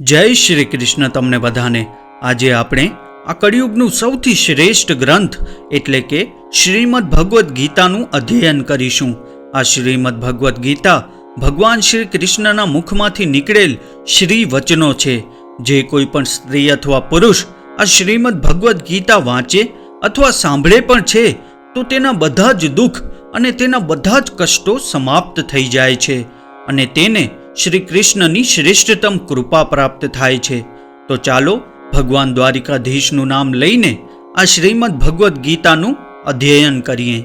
જય શ્રી કૃષ્ણ તમને બધાને. આજે આપણે આ કળિયુગનું સૌથી શ્રેષ્ઠ ગ્રંથ એટલે કે શ્રીમદ ભગવદ્ ગીતાનું અધ્યયન કરીશું. આ શ્રીમદ ભગવદ્ ગીતા ભગવાન શ્રી કૃષ્ણના મુખમાંથી નીકળેલ શ્રી વચનો છે. જે કોઈ પણ સ્ત્રી અથવા પુરુષ આ શ્રીમદ ભગવદ્ ગીતા વાંચે અથવા સાંભળે પણ છે, તો તેના બધા જ દુઃખ અને તેના બધા જ કષ્ટો સમાપ્ત થઈ જાય છે. અને તેને શ્રી કૃષ્ણની શ્રેષ્ઠતમ કૃપા પ્રાપ્ત થાય છે. તો ચાલો ભગવાન દ્વારિકાધીશનું નામ લઈને આ શ્રીમદ ભગવદ્ ગીતાનું અધ્યયન કરીએ.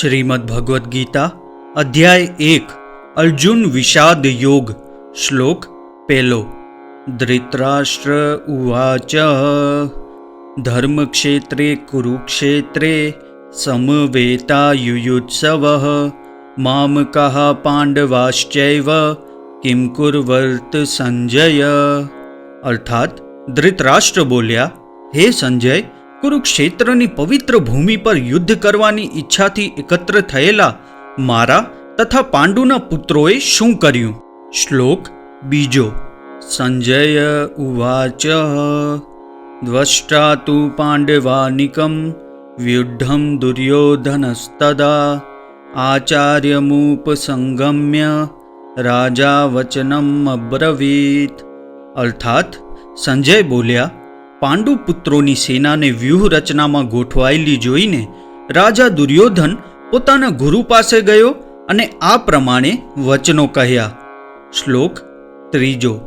શ્રીમદ ભગવદ્ ગીતા, અધ્યાય એક, અર્જુન વિષાદ યોગ, શ્લોક પહેલો. ધૃતરાષ્ટ્ર ઉવાચ, ધર્મક્ષેત્રે, કુરુક્ષેત્રે સમવેતા યુયુત્સવ મામકઃ પાંડવાશ્ચૈવ કિમ કુર્વર્ત સંજય અર્થાત ધૃતરાષ્ટ્ર બોલ્યા હે સંજય કુરુક્ષેત્રની પવિત્ર ભૂમિ પર યુદ્ધ કરવાની ઈચ્છાથી એકત્ર થયેલા મારા તથા પાંડુના પુત્રોએ શું કર્યું? શ્લોક બીજો, સંજય ઉવાચ દ્વષ્ટા તુ પાંડવાનિકમ વ્યુઢમ દુર્યોધનસ્તદા, આચાર્યમુપસંગમ્ય રાજા વચનમ અબ્રવીત। અર્થાત, સંજય બોલ્યા, પાંડુ પુત્રોની સેનાને વ્યૂહ રચનામાં ગોઠવાયેલી જોઈને રાજા દુર્યોધન પોતાના ગુરુ પાસે ગયો અને આ પ્રમાણે વચનો કહ્યા। શ્લોક ત્રીજો,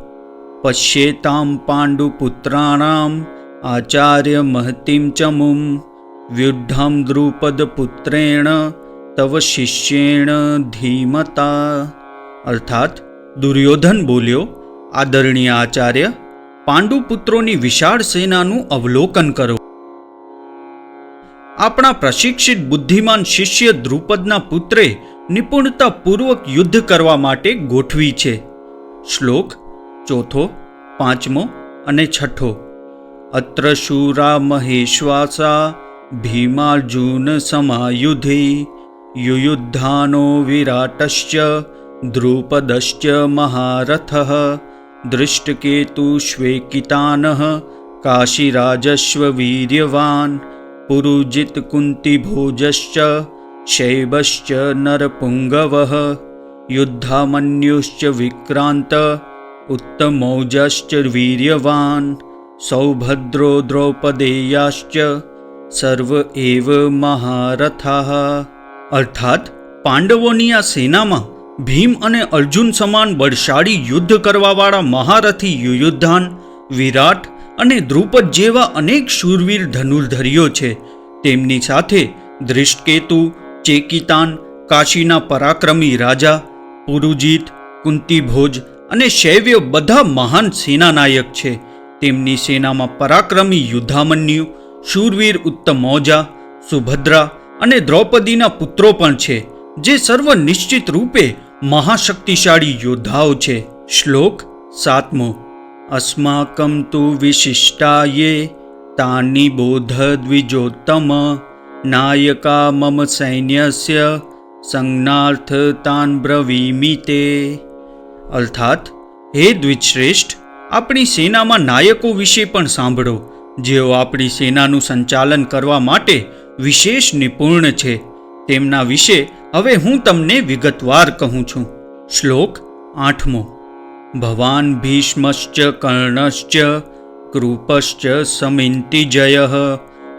પશ્યેતામ પાંડુપુત્રાણામ આચાર્ય મહતિમ ચમુમ વ્યુઢમ દ્રુપદ પુત્રેણ તવ શિષ્યેણ ધીમતા। અર્થાત દુર્યોધન બોલ્યો, આદરણીય આચાર્ય પાંડુ પુત્રોની વિશાળ સેનાનું અવલોકન કરો. આપણા પ્રશિક્ષિત બુદ્ધિમાન શિષ્ય દ્રુપદના પુત્રે નિપુણતાપૂર્વક યુદ્ધ કરવા માટે ગોઠવી છે. શ્લોક ચોથો, પાંચમો અને છઠ્ઠો. અત્ર શૂરા મહેશ્વાસા ભીમાર્જુન સમાયુધે યુયુદ્ધાનો વિરાટશ્ચ દ્રુપદશ્ચ महारथः દૃષ્ટકેતુષ્વેકિતાનઃ કાશીરાજસ્વવીર્યવાન પુરુજિતકુન્તિભોજશ્ચ શૈબશ્ચ नरपुङ्गवः યુદ્ધામન્યુશ્ચ વિક્રાંત ઉત્તમૌજશ્ચ વીર્યવાન સૌભદ્રો દ્રૌપદેયાશ્ચ સર્વ એવ મહારથા અર્થાત પાંડવોની આ સેનામાં ભીમ અને અર્જુન સમાન બળશાળી યુદ્ધ કરવાવાળા મહારથી યુયુદ્ધાન વિરાટ અને દ્રુપદ જેવા અનેક શૂરવીર ધનુર્ધરીઓ છે. તેમની સાથે દૃષ્ટકેતુ ચેકિતાન, કાશીના પરાક્રમી રાજા, પુરુજીત, કુંતીભોજ અને શૈવ્ય બધા મહાન સેનાનાયક છે. તેમની સેનામાં પરાક્રમી યુદ્ધામન્યુ, શૂરવીર ઉત્તમૌજા, સુભદ્રા અને દ્રૌપદીના પુત્રો પણ છે, જે સર્વ નિશ્ચિત રૂપે મહાશક્તિશાળી યોદ્ધાઓ છે. શ્લોક સાતમો. અસ્માકમ તુ વિશિષ્ટાયે તાની બોધ દ્વિજોત્તમ. નાયકા મમ સૈન્યસ્ય સંજ્ઞાર્થ તાન બ્રવીમી તે. અર્થાત, હે દ્વિજશ્રેષ્ઠ, આપણી સેનામાં નાયકો વિશે પણ સાંભળો. જેઓ આપણી સેનાનું સંચાલન કરવા માટે વિશેષ નિપુણ છે. તેમના વિશે હવે હું તમને વિગતવાર કહું છું. શ્લોક આઠમો. ભવાન ભીષ્મશ્ચ કર્ણશ્ચ કૃપશ્ચ સમિંતિજય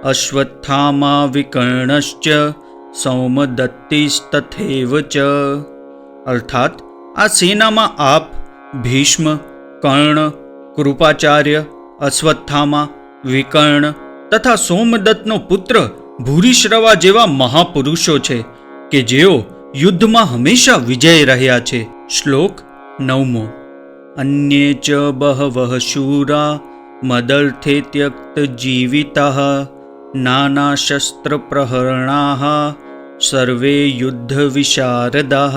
અશ્વત્થામા વિકર્ણશ્ચ સૌમદત્તિસ્તથેવ ચ. અર્થાત આ સેનામાં આપ, ભીષ્મ, કર્ણ, કૃપાચાર્ય, અશ્વત્થામા, વિકર્ણ તથા સોમદત્તનો પુત્ર ભૂરીશ્રવા જેવા મહાપુરુષો છે. કે જેઓ યુદ્ધમાં હંમેશા વિજય રહ્યા છે. શ્લોક નવમો. અન્ય ચ બહવઃ શૂરા મદર્થે ત્યક્ત જીવિતા નાના શસ્ત્ર પ્રહરણા સર્વે યુદ્ધ વિશારદા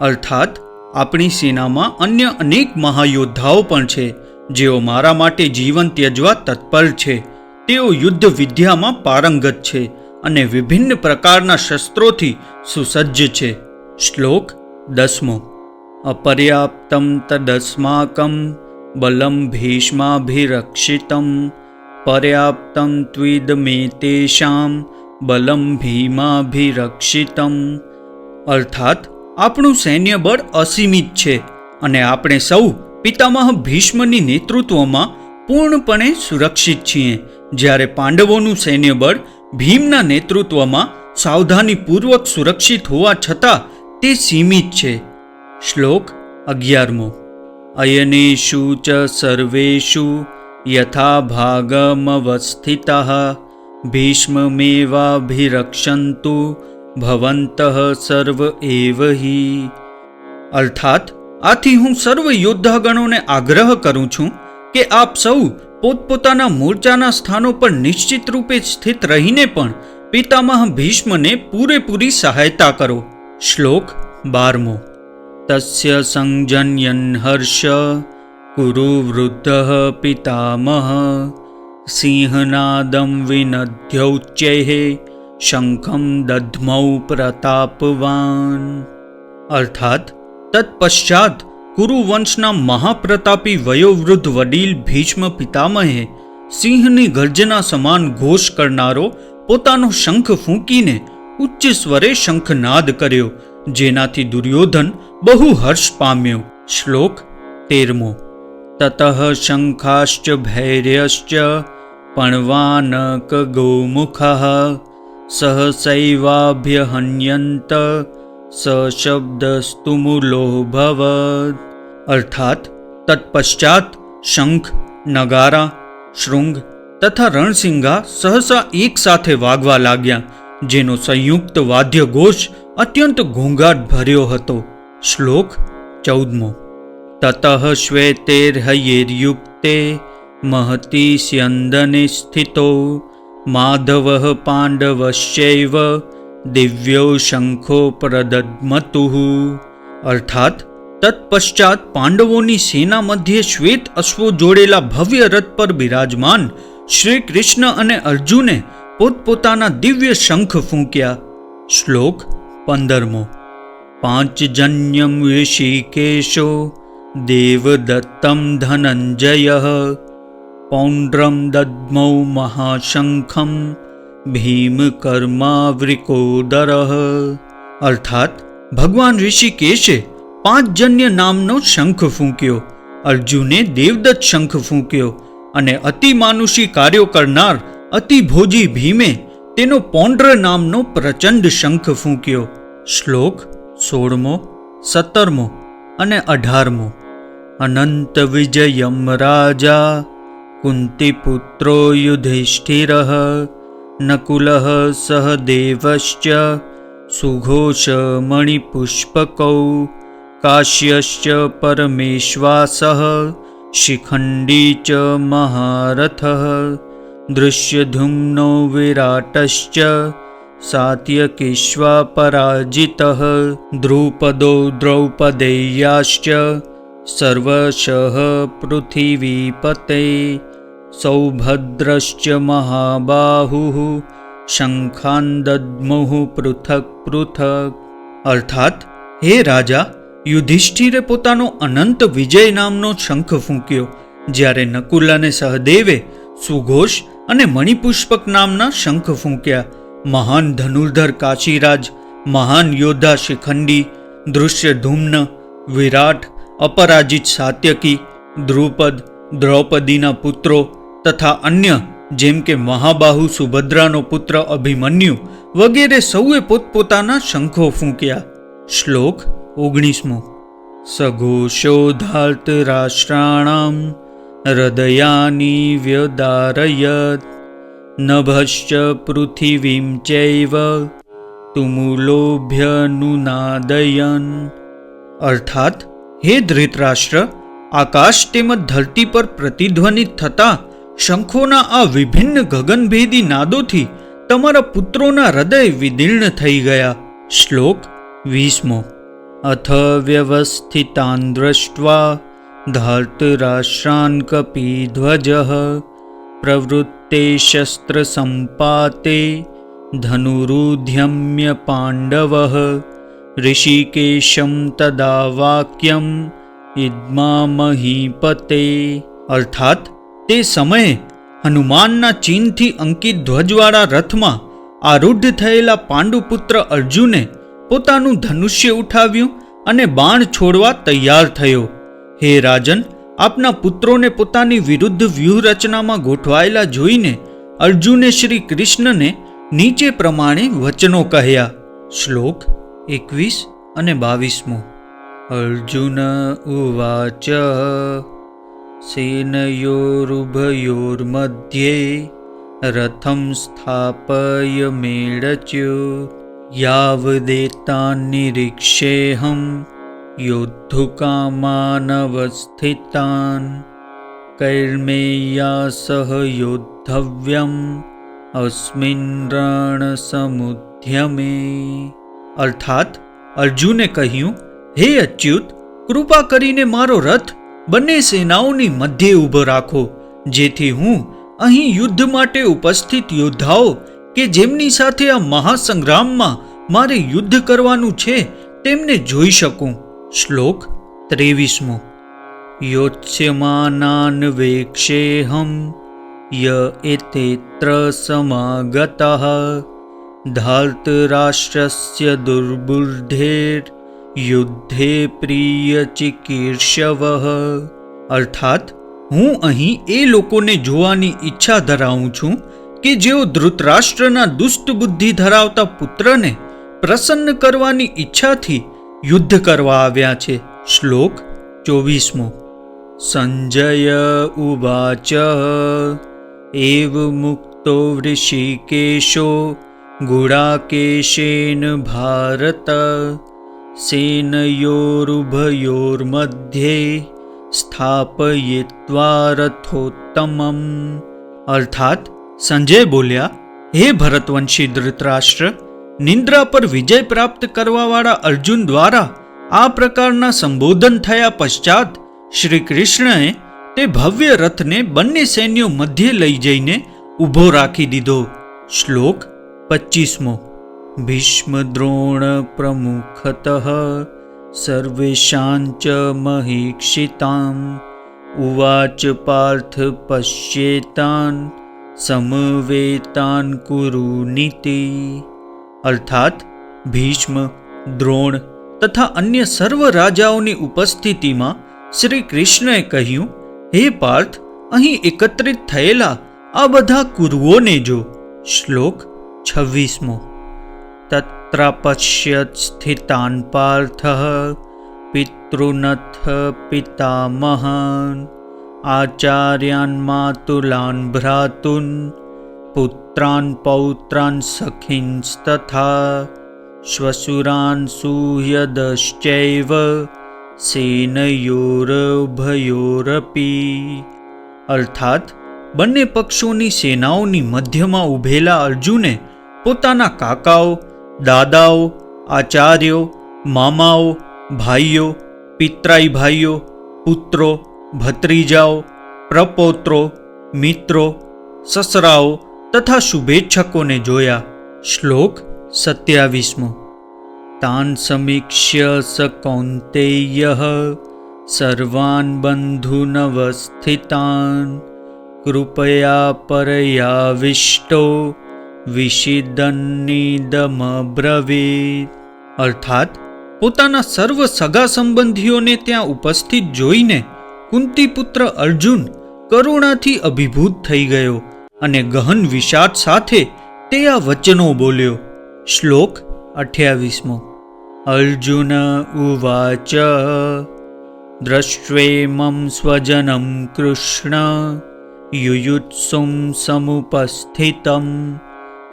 અર્થાત આપણી સેનામાં અન્ય અનેક મહાયોદ્ધાઓ પણ છે. જેઓ મારા માટે જીવન ત્યજવા તત્પર છે. તેઓ યુદ્ધ વિદ્યામાં પારંગત છે. અને વિભિન્ન પ્રકારના શસ્ત્રોથી સુસજ્જ છે. શ્લોક દસમો. અપર્યાપ્તમ તદસ્માકમ બલમ ભીષ્માભિરક્ષિતમ પર્યાપ્તમ ત્વિદમેતેષામ બલમ ભીમાભિરક્ષિતમ. અર્થાત, આપણું સૈન્ય બળ અસીમિત છે અને આપણે સૌ પિતામહ ભીષ્મની નેતૃત્વમાં પૂર્ણપણે સુરક્ષિત છીએ. જ્યારે પાંડવોનું સૈન્ય બળ ભીમના નેતૃત્વમાં સાવધાનીપૂર્વક સુરક્ષિત હોવા છતાં તે સીમિત છે. શ્લોક અગિયારમો. અયનેષુ ચ સર્વેશુ યથા ભાગમવસ્થિત ભીષ્મમેવાભિરક્ષન્તુ ભવંતઃ સર્વ એવ હિ. અર્થાત, આથી હું સર્વ યોદ્ધાગણોને આગ્રહ કરું છું કે આપ સૌ પોતપોતાના મોરચાના સ્થાનો પર નિશ્ચિત રૂપે સ્થિત રહીને પણ પિતામહ ભીષ્મને પૂરેપૂરી સહાયતા કરો. શ્લોક બારમો. તસ્ય સંજન્યન હર્ષ કુરુ વૃદ્ધ પિતામહ સિંહનાદમ વિનદ્યૌચ્ચૈઃ શંખમ દધ્મૌ પ્રતાપવાન. અર્થાત તત્પશ્ચાત કુરુવંશના મહાપ્રતાપી વયોવૃદ્ધ વડીલ ભીષ્મ પિતામહે સિંહની ગર્જના સમાન ઘોષ કરનારો પોતાનો શંખ ફૂંકીને ઉચ્ચ સ્વરે શંખનાદ કર્યો, જેનાથી દુર્યોધન બહુ હર્ષ પામ્યો. શ્લોક તેરમો. તતઃ શંખાશ્ચ ભૈર્યશ્ચ પણવાનક ગોમુખ સહસૈવાભ્યહન્યંત સશબ્દસ્તુમુલોભવત અર્થાત તત્પશ્ચાત શંખ, નગારા, શૃંગ તથા રણસિંગા સહસા એક સાથે વાગવા લાગ્યા, જેનો સંયુક્ત વાદ્ય ઘોષ અત્યંત ઘોંઘાટ ભર્યો હતો. શ્લોક ચૌદમો. તતઃ શ્વેતેર્હયેર્યુક્તે મહતી સ્યંદને સ્થિતો, માધવ પાંડવશ્ચૈવ દિવ્યો શંખો પ્રદદ્મતુઃ. અર્થાત તત્પશ્ચાત પાંડવોની સેના મધ્યે શ્વેત અશ્વો જોડેલા ભવ્ય રથ પર બિરાજમાન શ્રી કૃષ્ણ અને અર્જુને પોતપોતાના દિવ્ય શંખ ફૂંક્યા. શ્લોક પંદરમો. પાંચજન્યમ ઋષિકેશો દેવદત્તમ ધનંજય. પૌંડ્રમ દદ્મૌ મહાશંખમ ભીમ ભીમકર્માવૃકોદર. અર્થાત ભગવાન ઋષિકેશે પાંચજન્ય નામનો શંખ ફૂંક્યો. અર્જુને દેવદત્ત શંખ ફૂંક્યો અને અતિમાનુષી કાર્યો કરનાર અતિભોજી ભીમે તેનો પૌંડ્ર નામનો પ્રચંડ શંખ ફૂંક્યો. શ્લોક સોળમો, સત્તરમો અને અઢારમો. અનંત વિજયમ રાજા કુંતીપુત્રો યુધિષ્ઠિર, નકુલ સહદેવશ્ચ સુઘોષમણિપુષ્પકૌ કાશ્યશ્ચ પરમેશ્વાસ શિખંડી ચ મહારથ દૃશ્યધુમ્નો વિરાટશ્ચ સાત્યકેશ્વા પરાજિત દ્રુપદો દ્રૌપદેયાશ્ચ સર્વશઃ પૃથિવીપતે સૌભદ્રશ્ચ મહાબાહુઃ શંખાન દદ્મુઃ પૃથક પૃથક અર્થાત હે રાજા યુધિષ્ઠિરે પોતાનો અનંત વિજય નામનો શંખ ફૂંક્યો. જ્યારે નકુલ અને સહદેવે, સુઘોષ અને મણિપુષ્પક નામના શંખ ફૂંક્યા. મહાન ધનુર્ધર કાશીરાજ, મહાન યોદ્ધા શિખંડી દૃશ્યધુમ્ન વિરાટ, અપરાજિત સાત્યકી, દ્રુપદ, દ્રૌપદીના પુત્રો તથા અન્ય, જેમ કે મહાબાહુ સુભદ્રાનો પુત્ર અભિમન્યુ વગેરે સૌએ પોતપોતાના શંખો ફૂંક્યા. શ્લોક ઓગણીસમો. સઘોષોધાર્ત રાષ્ટ્રાણામ હૃદયાની વ્યદારયત નભશ્ચ પૃથિવીમ ચૈવ તુમુલોભ્યનુનાદયન અર્થાત, હે ધૃતરાષ્ટ્ર, આકાશ તેમજ ધરતી પર પ્રતિધ્વનિત થતા શંખોના આ વિભિન્ન ગગનભેદી નાદોથી તમારા પુત્રોના હૃદય વિદીર્ણ થઈ ગયા. શ્લોક વીસમો. અથ વ્યવસ્થિતાન દૃષ્ટ્વા ધાર્તરાષ્ટ્રાન કપીધ્વજ પ્રવૃત્તે શસ્ત્રસંપાતે ધનુરુધ્યમ્ય પાંડવ ઋષિકેશમ તદા વાક્યમ ઇદ્મામહીપતે અર્થાત તે સમયે હનુમાનના ચીનથી અંકિત ધ્વજવાળા રથમાં આરૂઢ થયેલા પાંડુપુત્ર અર્જુને પોતાનું ધનુષ્ય ઉઠાવ્યું અને બાણ છોડવા તૈયાર થયો. હે રાજન, આપના પુત્રોને પોતાની વિરુદ્ધ વ્યૂહરચનામાં ગોઠવાયેલા જોઈને અર્જુને શ્રી કૃષ્ણને નીચે પ્રમાણે વચનો કહ્યા. શ્લોક એકવીસ અને બાવીસમો. અર્જુન ઉવાચ, સેનયોરુભયોર્મધ્યે રથમ સ્થાપય મેળચ્યો. યાવદેતાન योद्धुकामानवस्थितान्। યોદ્ધુકામાનવસ્થિતાન सह योद्धव्यम् અસ્મિન રણસમુદ્યમે અર્થાત અર્જુને કહ્યું, હે અચ્યુત કૃપા કરીને મારો રથ બંને સેનાઓની મધ્યે ઊભો રાખો, જેથી હું અહીં યુદ્ધ માટે ઉપસ્થિત યોદ્ધાઓ કે જેમની સાથે આ મહાસંગ્રામમાં મારે યુદ્ધ કરવાનું છે, તેમને જોઈ શકું. શ્લોક ત્રેવીસમો. યોત્સ્યમાનાન વેક્ષેહમ ય એતેત્ર સમાગતઃ ધાર્તરાષ્ટ્રસ્ય દુર્બુર્ધેર યુદ્ધે પ્રિય ચિકીર્ષવ। અર્થાત, હું અહીં એ લોકોને જોવાની ઈચ્છા ધરાવું છું કે જેઓ ધૃતરાષ્ટ્રના દુષ્ટ બુદ્ધિ ધરાવતા પુત્રને પ્રસન્ન કરવાની ઈચ્છાથી યુદ્ધ કરવા આવ્યા છે. શ્લોક ચોવીસમો. સંજય ઉવાચ. એવ મુક્તો વૃષિકેશો ગુડાકેશેન ભારત. સેનયોરુભયોર્મધ્યે સ્થાપયિત્વા રથોત્તમમ અર્થાત સંજય બોલ્યા, હે ભરતવંશી ધૃતરાષ્ટ્ર, નિંદ્રા પર વિજય પ્રાપ્ત કરવાવાળા અર્જુન દ્વારા આ પ્રકારના સંબોધન થયા પશ્ચાત શ્રી કૃષ્ણએ તે ભવ્ય રથને બંને સૈન્યો મધ્યે લઈ જઈને ઊભો રાખી દીધો. શ્લોક પચ્ચીસમો. ભીષ્મ દ્રોણ પ્રમુખતઃ સર્વેશાંચ મહીક્ષિતામ. ઉવાચ પાર્થ પશ્યેતાન. સમવેતાન કુરુ નીતિ. અર્થાત ભીષ્મ, દ્રોણ તથા અન્ય સર્વ રાજાઓની ઉપસ્થિતિમાં શ્રી કૃષ્ણએ કહ્યું, હે પાર્થ, અહીં એકત્રિત થયેલા આ બધા કુરુઓને જો શ્લોક છવ્વીસમો. તત્રાપશ્યત સ્થિતાન પાર્થ, પિતૃનથ પિતામહાન માતુલાન ભ્રાતુન પુત્રાન પૌત્રાન સખીંસ્તથા શ્વસુરાન સુહ્યદશ્ચૈવ સેનયોરભયોરપી અર્થાત બંને પક્ષોની સેનાઓની મધ્યમાં ઊભેલા અર્જુને પોતાના કાકાઓ, દાદાઓ, આચાર્યો, મામાઓ, ભાઈઓ, પિતરાઈ ભાઈઓ, પુત્રો ભત્રીજાઓ, પ્રપૌત્રો, મિત્રો, સસરાઓ તથા શુભેચ્છકોને જોયા. શ્લોક સત્યાવીસમો. તાન સમીક્ષ્ય સ કૌંતેય, સર્વાન બંધુનવસ્થિતાન, કૃપયા પરયાવિષ્ટો વિષિદન્નિદમબ્રવીત અર્થાત, પોતાના સર્વ સગા સંબંધીઓને ત્યાં ઉપસ્થિત જોઈને કુંતીપુત્ર અર્જુન કરુણાથી અભિભૂત થઈ ગયો અને ગહન વિષાદ સાથે તે આ વચનો બોલ્યો. શ્લોક અઠ્યાવીસમો. અર્જુન ઉવાચ દ્રષ્ટ્વેમં સ્વજનમ કૃષ્ણ યુયુત્સું સમુપસ્થિતમ,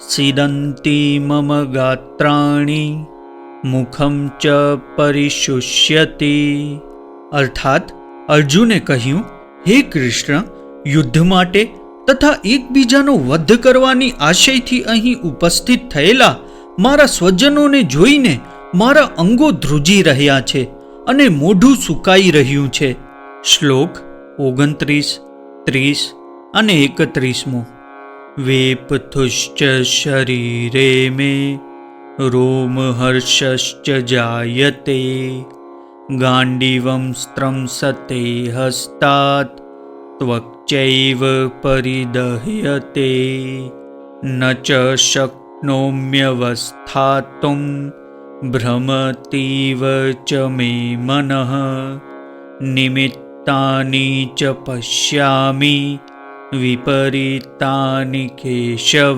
સિદંતી મમ ગાત્રાણી, મુખમ ચ પરિશુષ્યતિ. અર્થાત અર્જુને કહ્યું, હે કૃષ્ણ, યુદ્ધ માટે તથા એકબીજાનો વધ કરવાની આશયથી અહીં ઉપસ્થિત થયેલા મારા સ્વજનોને જોઈને મારા અંગો ધ્રુજી રહ્યા છે અને મોઢું સુકાઈ રહ્યું છે. શ્લોક ઓગણત્રીસ, ત્રીસ અને એકત્રીસમો. વેપથુશ્ચ શરીરે મે રોમહર્ષશ્ચ જાયતે. गाण्डिवंस्त्रंसते हस्तात् त्वक्च्चैव परिदह्यते। न च शक्नोम्यवस्थातुं भ्रमतीव च मे मनः। निमित्तानि च पश्यामि विपरीतानि केशव।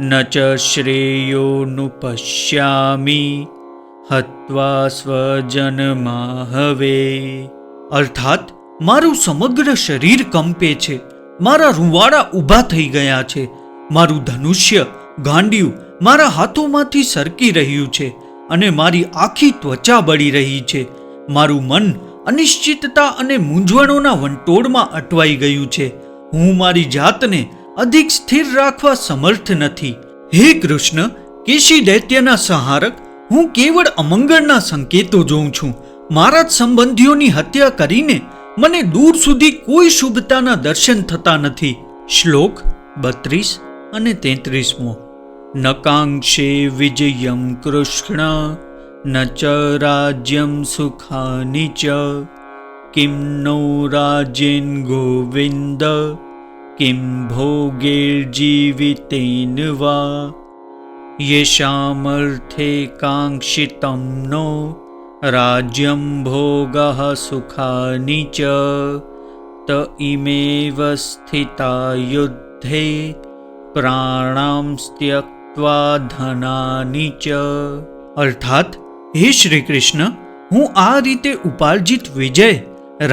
न च श्रेयोनुपश्यामि હત્વા સ્વજનમાહવે. અર્થાત, મારું સમગ્ર શરીર કંપે છે. મારા રૂંવાડા ઊભા થઈ ગયા છે. મારું ધનુષ્ય, ગાંડિયું, મારા હાથોમાંથી સરકી રહ્યું છે અને મારી આખી ત્વચા બળી રહી છે. મારું મન અનિશ્ચિતતા અને મૂંઝવણોના વંટોળમાં અટવાઈ ગયું છે. હું મારી જાતને અધિક સ્થિર રાખવા સમર્થ નથી. હે કૃષ્ણ, કેશી દૈત્યના સંહારક હું કેવળ અમંગળના સંકેતો જોઉં છું. મારા જ સંબંધીઓની હત્યા કરીને મને દૂર સુધી કોઈ શુભતાના દર્શન થતા નથી. શ્લોક બત્રીસ અને તેત્રીસમો. નકાંક્ષે વિજયમ કૃષ્ણ, ન ચ રાજ્યમ સુખાની ચ. કિમ નો રાજેન ગોવિંદ, કિમ ભોગેર્જીવિતેન વા. येषामर्थे काङ्क्षितं नो राज्यं भोगः सुखानि च त इमेव स्थिता युद्धे પ્રાણામ ત્યક્વા ધનાની ચ અર્થાત હે શ્રી કૃષ્ણ હું આ રીતે ઉપાર્જિત વિજય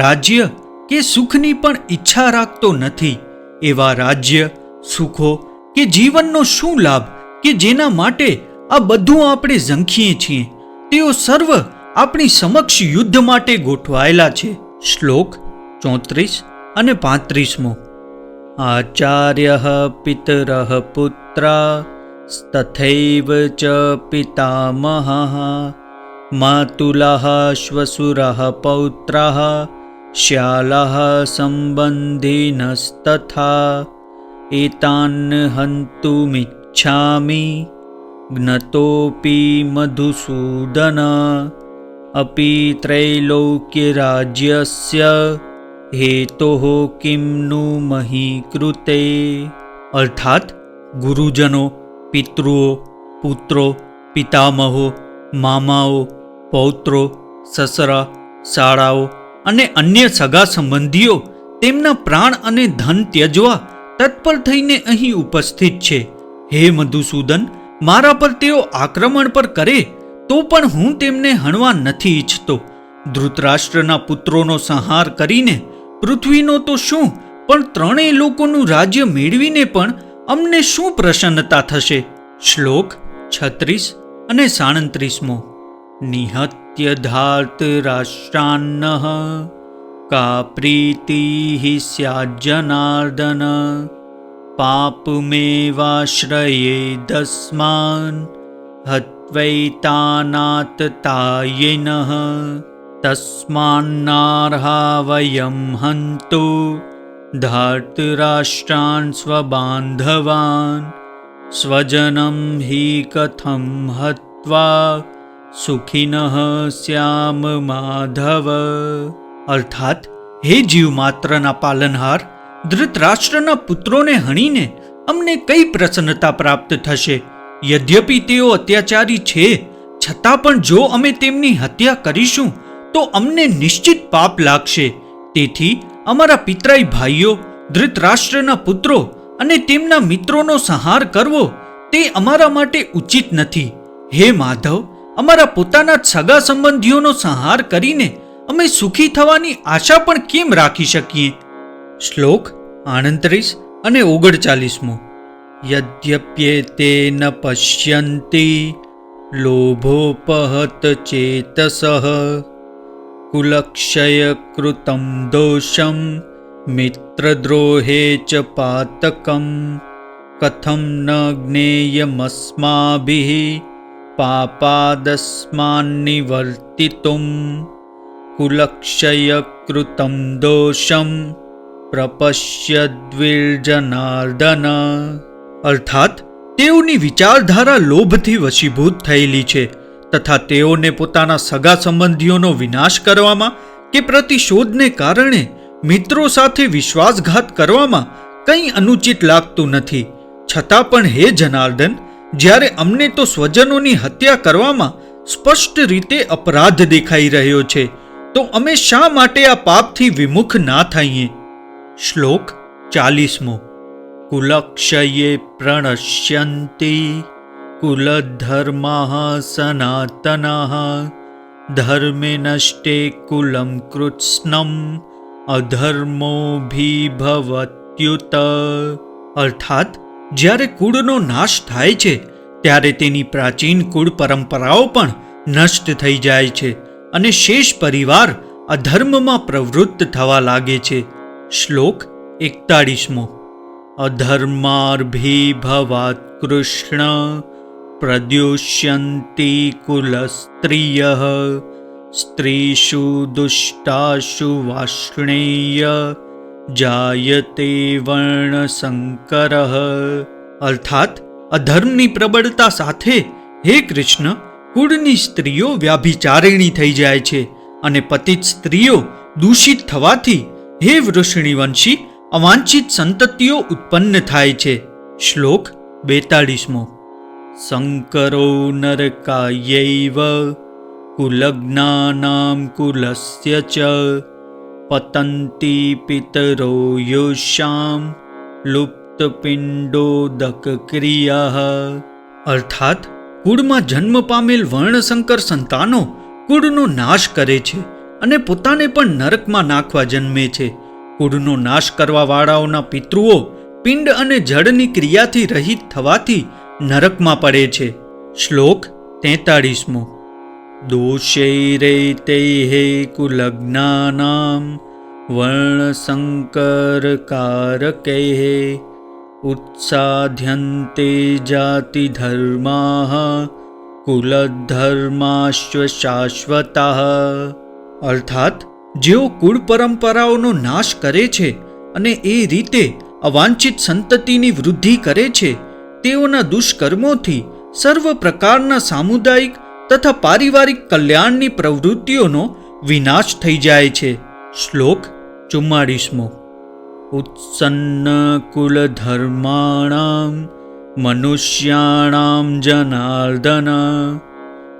રાજ્ય કે સુખની પણ ઈચ્છા રાખતો નથી એવા રાજ્ય સુખો કે જીવનનો શું લાભ કે જેના માટે આ બધું આપણે ઝંખીએ છીએ. તેઓ સર્વ આપણી સમક્ષ યુદ્ધ માટે ગોઠવાયેલા છે. શ્લોક ચોત્રીસ અને પાંત્રીસમો. આચાર્ય પિતર પુત્રા તથૈવ ચ પિતામહ માતુલા શ્વસુર પૌત્ર શ્યાલા સંબંધિનસ્તથા. એતાન હંતુમિચ્છામિ જ્ઞતોપિ મધુસૂદન અપી ત્રૈલોક્યરાજ્યસ્ય હેતોઃ કિમનુ મહી કૃતે અર્થાત ગુરુજનો પિતૃઓ પુત્રો પિતામહો મામાઓ પૌત્રો સસરા શાળાઓ અને અન્ય સગા સંબંધીઓ તેમના પ્રાણ અને ધન ત્યજવા તત્પર થઈને અહીં ઉપસ્થિત છે. હે મધુસૂદન, મારા પર તેઓ આક્રમણ પર કરે, તો પણ હું તેમને હણવા નથી ઈચ્છતો. ધૃતરાષ્ટ્રના પુત્રોનો સંહાર કરીને પૃથ્વીનો તો શું, પણ ત્રણેય લોકોનું રાજ્ય મેળવીને પણ અમને શું પ્રસન્નતા થશે? શ્લોક છત્રીસ અને સાડત્રીસમો. નિહત્ય ધાર્ત રાષ્ટ્રાન્ન કા પ્રીતિ સ્યાજનાર્દન. पापमेवाश्रये तस्मान् हत्वैतानाततायिनः तस्मान्नार्हा वयं हन्तु धार्तराष्ट्रान् स्वबान्धवान् स्वजनं हि कथं हत्वा સુખિનઃ શ્યામ માધવ અર્થાત હે જીવ न पालनहार ધૃતરાષ્ટ્રના પુત્રોને હણીને અમને કઈ પ્રસન્નતા પ્રાપ્ત થશે? યદ્યપિ તેઓ અત્યાચારી છે, છતાં પણ જો અમે તેમની હત્યા કરીશું, તો અમને નિશ્ચિત પાપ લાગશે. તેથી અમારા પિતરાઈ ભાઈઓ, ધૃતરાષ્ટ્રના પુત્રો અને તેમના મિત્રોનો સંહાર કરવો તે અમારા માટે ઉચિત નથી. હે માધવ, અમારા પોતાના સગા સંબંધીઓનો સંહાર કરીને અમે સુખી થવાની આશા પણ કેમ રાખી શકીએ? શ્લોક આણત્રીસ અને ઓગણચાલીસમો. યદ્યપ્યેતે ન પશ્યંતી, લોભોપહત ચેતસ. કુલક્ષય કૃતમ દોષમ, મિત્રદ્રોહે ચ પાતકમ. કથમ ન જ્ઞેયમસ્માભિः, પાપાદસ્માન્નિવર્તિતુમ. કુલક્ષયકૃतं દોષમ પ્રપશ્ય દ્વિર્જનાર્દન અર્થાત, તેઓની વિચારધારા લોભથી વશીભૂત થયેલી છે, તથા તેઓને પોતાના સગા સંબંધીઓનો વિનાશ કરવામાં કે પ્રતિશોધને કારણે મિત્રો સાથે વિશ્વાસઘાત કરવામાં કંઈ અનુચિત લાગતું નથી. છતાં પણ હે જનાર્દન, જ્યારે અમને તો સ્વજનોની હત્યા કરવામાં સ્પષ્ટ રીતે અપરાધ દેખાઈ રહ્યો છે, તો અમે શા માટે આ પાપથી વિમુખ ના થઈએ? શ્લોક ચાલીસમો કુલક્ષયે પ્રણશ્યંતિ કુલધર્મા સનાતન ધર્મે નષ્ટે કુલમ કૃત્સ્નમ અધર્મોભિભવત્યુત અર્થાત જ્યારે કુળનો નાશ થાય છે, ત્યારે તેની પ્રાચીન કુળ પરંપરાઓ પણ નષ્ટ થઈ જાય છે અને શેષ પરિવાર અધર્મમાં પ્રવૃત્ત થવા લાગે છે. શ્લોક એકતાળીસમો અધર્માર્ભિભવાત કૃષ્ણ પ્રદ્યુષ્યંતિ કુલસ્ત્રિય સ્ત્રીષુ દુષ્ટાશુ વાષ્ણેય જાયતે વર્ણશંકર અર્થાત અધર્મની પ્રબળતા સાથે હે કૃષ્ણ કુળની સ્ત્રીઓ વ્યાભિચારિણી થઈ જાય છે અને પતિત સ્ત્રીઓ દૂષિત થવાથી હે વૃષણિવંશી, અવાંછિત સંતતિઓ ઉત્પન્ન થાય છે. શ્લોક બેતાળીસમો. શંકરો નરકાયૈવ, કુલજ્ઞાનામ કુલસ્ય ચ, પતંતી પિતરો યોષામ લુપ્તપિંડોદક ક્રિયા અર્થાત, કુળમાં જન્મ પામેલ વર્ણશંકર સંતાનો કુળનો નાશ કરે છે. અને પોતાને પણ નરકમાં નાખવા જન્મે છે. કુળનો નાશ કરવાવાળાઓના પિતૃઓ પિંડ અને જળની ક્રિયાથી રહિત થવાથી નરકમાં પડે છે. શ્લોક તેતાળીસમો. દોષૈરે તે હે કુલજ્ઞાનામ, વર્ણશંકરકારકે ઉત્સાધ્યન્તે જાતિધર્મા કુલધર્માશ્વ શાશ્વતા અર્થાત, જેઓ કુળ પરંપરાઓનો નાશ કરે છે અને એ રીતે અવાંછિત સંતતિની વૃદ્ધિ કરે છે, તેઓના દુષ્કર્મોથી સર્વ પ્રકારના સામુદાયિક તથા પારિવારિક કલ્યાણની પ્રવૃત્તિઓનો વિનાશ થઈ જાય છે. શ્લોક ચુમ્માળીસમો. ઉત્સન્ન કુલધર્માણામ મનુષ્યાણામ જનાર્દન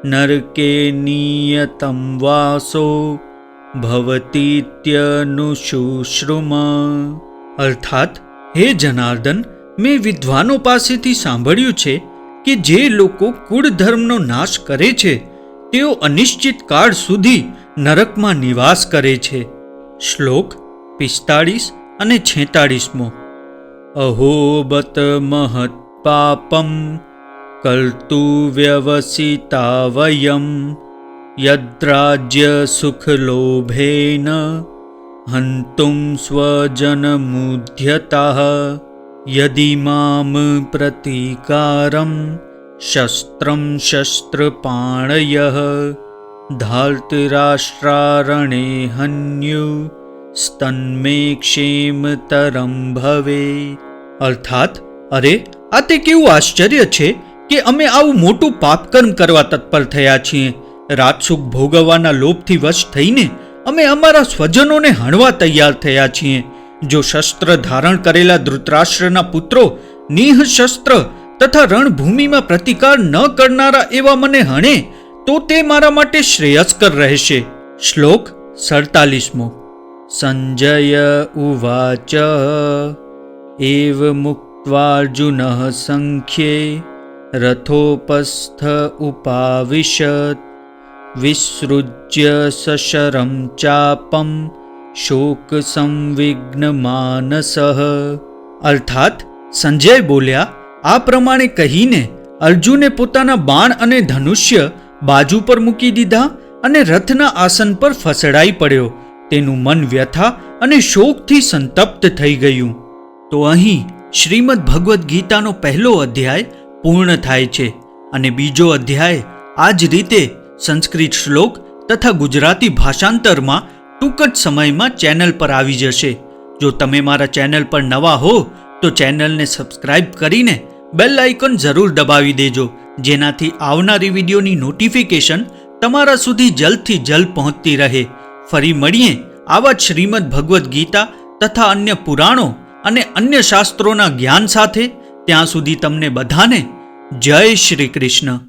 નરકે નિયતમ વાસો ભવતીત્યનુશુશ્રુમ અર્થાત હે જનાર્દન મેં વિદ્વાનો પાસેથી સાંભળ્યું છે કે જે લોકો કુળ ધર્મનો નાશ કરે છે, તેઓ અનિશ્ચિત કાળ સુધી નરકમાં નિવાસ કરે છે. શ્લોક પિસ્તાળીસ અને છેતાળીસમો. અહોબત મહત પાપમ વ્યવસિતા વયમ યદ્રાજ્ય સુખલોભેન હંતુમ સ્વજનમુધ્યતા યદિ મામ પ્રતિકારમ શસ્ત્રમ શસ્ત્રપાણય ધાર્તરાષ્ટ્રારણે હન્યુ સ્તન્મે ક્ષેમતરમ ભવે અર્થાત અરે આ તે કેવું આશ્ચર્ય છે કે અમે આવું મોટું પાપકર્મ કરવા તત્પર થયા છીએ. રાતસુખ ભોગવવાના લોભથી વશ થઈને અમે અમારા સ્વજનોને હણવા તૈયાર થયા છીએ. જો શસ્ત્ર ધારણ કરેલા ધૃતરાષ્ટ્રના પુત્રો નિહ શસ્ત્ર તથા રણભૂમિમાં પ્રતિકાર ન કરનારા એવા મને હણે, તો તે મારા માટે શ્રેયસ્કર રહેશે. શ્લોક સડતાલીસમો. સંજય ઉવાચ. એવ મુક્ત્વાર્જુન સંખ્યે. રથોપસ્થ ઉપાવિશત વિસૃજ્ય સશરમ ચાપમ શોક સંવિઘ્ન માનસ અર્થાત સંજય બોલ્યા આ પ્રમાણે કહીને અર્જુને પોતાના બાણ અને ધનુષ્ય બાજુ પર મૂકી દીધા અને રથના આસન પર ફસડાઈ પડ્યો. તેનું મન વ્યથા અને શોકથી સંતપ્ત થઈ ગયું. તો અહીં શ્રીમદ ભગવદ્ ગીતાનો પહેલો અધ્યાય પૂર્ણ થાય છે અને બીજો અધ્યાય આ જ રીતે સંસ્કૃત શ્લોક તથા ગુજરાતી ભાષાંતરમાં ટૂંક જ સમયમાં ચેનલ પર આવી જશે. જો તમે મારા ચેનલ પર નવા હો, તો ચેનલને સબસ્ક્રાઇબ કરીને બેલ આઇકન જરૂર દબાવી દેજો, જેનાથી આવનારી વિડીયોની નોટિફિકેશન તમારા સુધી જલ્દથી જલ્દ પહોંચતી રહે. ફરી મળીએ આવા જ શ્રીમદ ભગવદ્ ગીતા તથા અન્ય પુરાણો અને અન્ય શાસ્ત્રોના જ્ઞાન સાથે ત્યાં સુધી તમને બધાને જય શ્રી કૃષ્ણ.